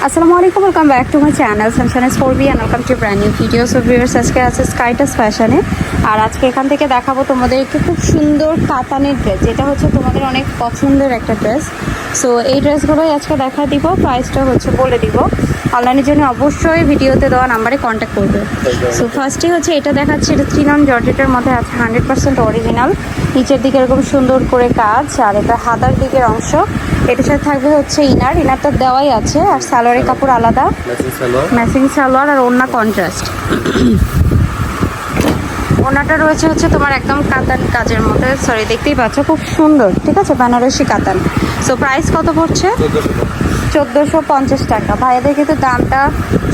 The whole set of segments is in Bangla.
আসসালামু আলাইকুম welcome back to my channel Samsung's four B and welcome to brand new videos of viewers আজকে আছে স্কাইটাস ফ্যাশনে আর আজকে এখান থেকে দেখাবো তোমাদের তোমাদেরকে খুব সুন্দর কাতানের ড্রেস যেটা হচ্ছে তোমাদের অনেক পছন্দের একটা ড্রেস সো এই ড্রেসগুলোই আজকে দেখা দিব প্রাইসটা হচ্ছে বলে দিব। অনলাইনের জন্য অবশ্যই ভিডিওতে দেওয়া নাম্বারে কন্ট্যাক্ট করবে। সো ফার্স্টে হচ্ছে এটা দেখাচ্ছে এটা থ্রি নন জর্জেটের মধ্যে আছে হান্ড্রেড পার্সেন্ট অরিজিনাল নিচের দিকে এরকম সুন্দর করে কাজ আর এটা হাতার দিকের অংশ। এটার সাথে থাকবে হচ্ছে ইনার ইনারটা দেওয়াই আছে আর সালোয়ারের কাপড় আলাদা। ম্যাচিং সালোয়ার। আর অন্য কন্ট্রাস্ট ওড়নাটা রয়েছে হচ্ছে তোমার একদম কাতান কাজের মধ্যে। সরি দেখতেই পাচ্ছ খুব সুন্দর ঠিক আছে? বেনারসি কাতান। সো প্রাইস কত পড়ছে? চোদ্দোশো পঞ্চাশ টাকা। ভাইয়াদের কিন্তু দামটা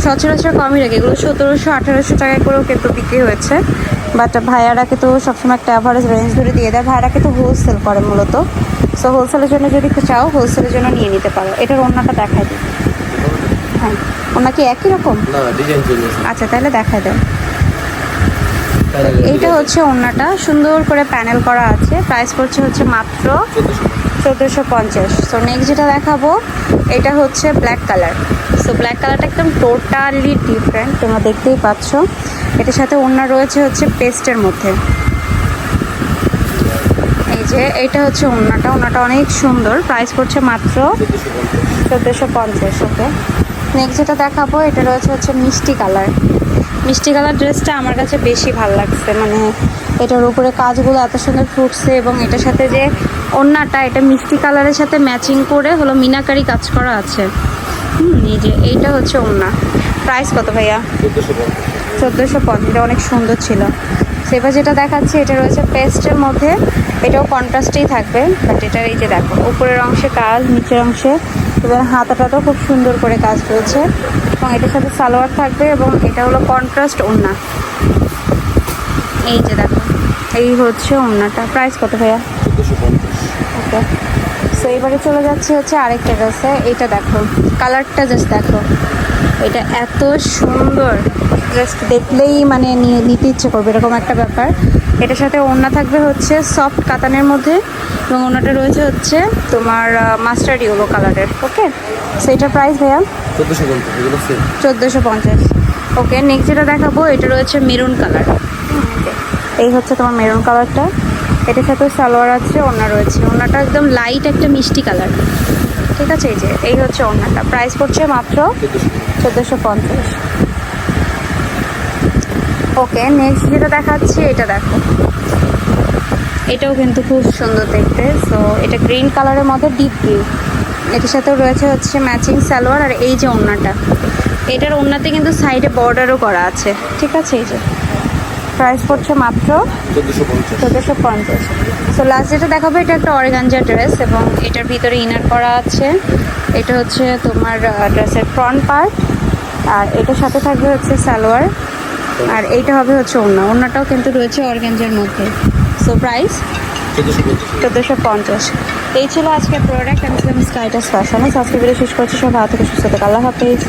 সচরাচর কমই রেখে এগুলো সতেরোশো আঠারোশো টাকা করেও কিন্তু বিক্রি হয়েছে। বাট ভাইয়ারা কিন্তু সবসময় একটা অ্যাভারেজ রেঞ্জ ধরে দিয়ে দেয়। ভাইয়ারা কিন্তু হোলসেল করে মূলত। সো হোলসেলের জন্য যদি চাও হোলসেলের জন্য নিয়ে নিতে পারো। এটার ওড়নাটা দেখাই দিই। হ্যাঁ ওড়না কি একই রকম? আচ্ছা তাহলে দেখাই দেয় এইটা হচ্ছে ওড়নাটা সুন্দর করে প্যানেল করা আছে। প্রাইস পড়ছে হচ্ছে মাত্র চোদ্দোশো পঞ্চাশ। সো নেক্সট যেটা দেখাবো, এটা হচ্ছে ব্ল্যাক কালার সো ব্ল্যাক কালারটা একদম টোটালি ডিফারেন্ট তোমরা দেখতেই পাচ্ছ। এটার সাথে ওড়না রয়েছে হচ্ছে পেস্টের মধ্যে। এই যে, এটা হচ্ছে ওড়নাটা ওড়নাটা অনেক সুন্দর। প্রাইস পড়ছে মাত্র চোদ্দোশো পঞ্চাশ। ওকে নেক্সট যেটা দেখাবো, এটা রয়েছে হচ্ছে মিষ্টি কালার মিষ্টি কালার ড্রেসটা আমার কাছে বেশি ভালো লাগছে। মানে এটার উপরে কাজগুলো এত সুন্দর ফুটছে এবং এটার সাথে যে ওড়নাটা, এটা মিষ্টি কালারের সাথে ম্যাচিং করে হলো মিনাকারি কাজ করা আছে। হুম, এই যে এইটা হচ্ছে ওড়না। প্রাইস কত ভাইয়া? চোদ্দোশো পঞ্চাশ। এটা অনেক সুন্দর ছিল। সেবার যেটা দেখাচ্ছে, এটা রয়েছে পেস্টের মধ্যে। এটাও কন্ট্রাস্টেই থাকবে, বাট এটার এই যে দেখো, উপরের অংশে কাজ, নিচের অংশে এবং হাতাটাতেও খুব সুন্দর করে কাজ রয়েছে এবং এটার সাথে সালোয়ার থাকবে এবং এটা হলো কন্ট্রাস্ট ওড়না। এই যে দেখো এই হচ্ছে ওড়নাটা। প্রাইস কত ভাইয়া? ওকে সো এবারে চলে যাচ্ছে হচ্ছে আরেকটা ড্রেসে এইটা দেখো কালারটা জাস্ট দেখো। এটা এত সুন্দর। জাস্ট দেখলেই মানে নিয়ে নিতে ইচ্ছে করবে এরকম একটা ব্যাপার। এটার সাথে ওড়না থাকবে হচ্ছে সফট কাতানের মধ্যে এবং ওড়নাটা রয়েছে হচ্ছে তোমার মাস্টার্ড ইউলো কালারের ওকে সো এটার প্রাইস ভাইয়া? চোদ্দোশো পঞ্চাশ ওকে নেক্সট যেটা দেখাবো এটা রয়েছে মেরুন কালার এই হচ্ছে তোমার মেরুন কালারটা এটার সাথে সালোয়ার আছে ওড়না রয়েছে। ওড়নাটা একদম লাইট একটা মিষ্টি কালার ঠিক আছে এই যে এই হচ্ছে ওড়নাটা। প্রাইস পড়ছে মাত্র চোদ্দোশো পঞ্চাশ। ওকে নেক্সট যেটা দেখাচ্ছি, এটা দেখো। এটাও কিন্তু খুব সুন্দর দেখতে। সো এটা গ্রিন কালারের মধ্যে ডিপ গ্রিন এটার সাথেও রয়েছে হচ্ছে ম্যাচিং সালোয়ার আর এই যে ওড়নাটা এটার ওড়নাতে কিন্তু সাইডে বর্ডারও করা আছে। ঠিক আছে, এই যে। প্রাইস পড়ছে মাত্র চোদ্দোশো পঞ্চাশ। সো লাস্ট যেটা দেখাবো এটা একটা অরেগাঞ্জা ড্রেস এবং এটার ভিতরে ইনার করা আছে। এটা হচ্ছে তোমার ড্রেসের ফ্রন্ট পার্ট আর এটার সাথে থাকবে হচ্ছে সালোয়ার। আর এইটা হবে হচ্ছে ওড়না। ওড়নাটাও কিন্তু রয়েছে অর্গেঞ্জার মধ্যে। সো প্রাইস চোদ্দোশো পঞ্চাশ। এই ছিল আজকের প্রোডাক্ট আমি ছিলাম স্কাইটাস ফ্যাশনে আজকে ভিডিও শেষ করছি। সব ভালো থেকে সুস্থ থেকে। আল্লাহ হাফিজ।